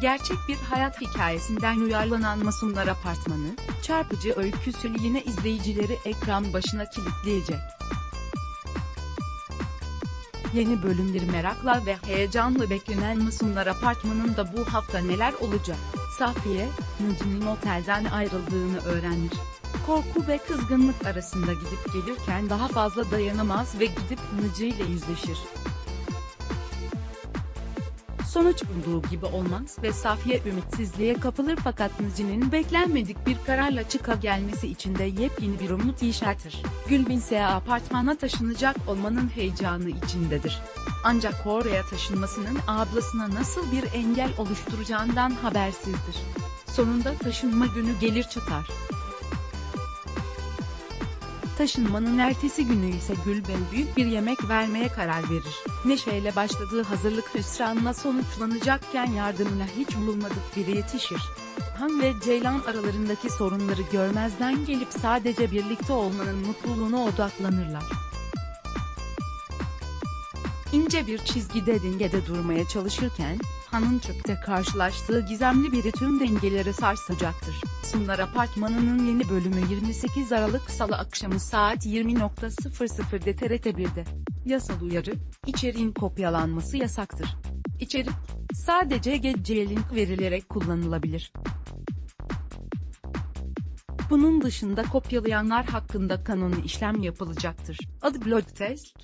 Gerçek bir hayat hikayesinden uyarlanan Masumlar Apartmanı, çarpıcı öyküsü yine izleyicileri ekran başına kilitleyecek. Yeni bölümleri merakla ve heyecanla beklenen Masumlar Apartmanı'nda bu hafta neler olacak? Safiye, Naci'nin otelden ayrıldığını öğrenir. Korku ve kızgınlık arasında gidip gelirken daha fazla dayanamaz ve gidip Naci ile yüzleşir. Sonuç umduğu gibi olmaz ve Safiye ümitsizliğe kapılır fakat Naci'nin beklenmedik bir kararla çıka gelmesi için de yepyeni bir umut yeşertir. Gülbin ise apartmana taşınacak olmanın heyecanı içindedir. Ancak oraya taşınmasının ablasına nasıl bir engel oluşturacağından habersizdir. Sonunda taşınma günü gelir çatar. Taşınmanın ertesi günü ise Gülben büyük bir yemek vermeye karar verir. Neşeyle başladığı hazırlık hüsranla sonuçlanacakken yardımına hiç umulmadık biri yetişir. Han ve Ceylan aralarındaki sorunları görmezden gelip sadece birlikte olmanın mutluluğuna odaklanırlar. İnce bir çizgide dengede durmaya çalışırken, Han'ın çöpte karşılaştığı gizemli biri tüm dengeleri sarsacaktır. Sunlar Apartmanı'nın yeni bölümü 28 Aralık Salı akşamı saat 20.00'de TRT1'de. Yasal uyarı, içeriğin kopyalanması yasaktır. İçerik, sadece geceye link verilerek kullanılabilir. Bunun dışında kopyalayanlar hakkında kanuni işlem yapılacaktır. Adı Blog Test.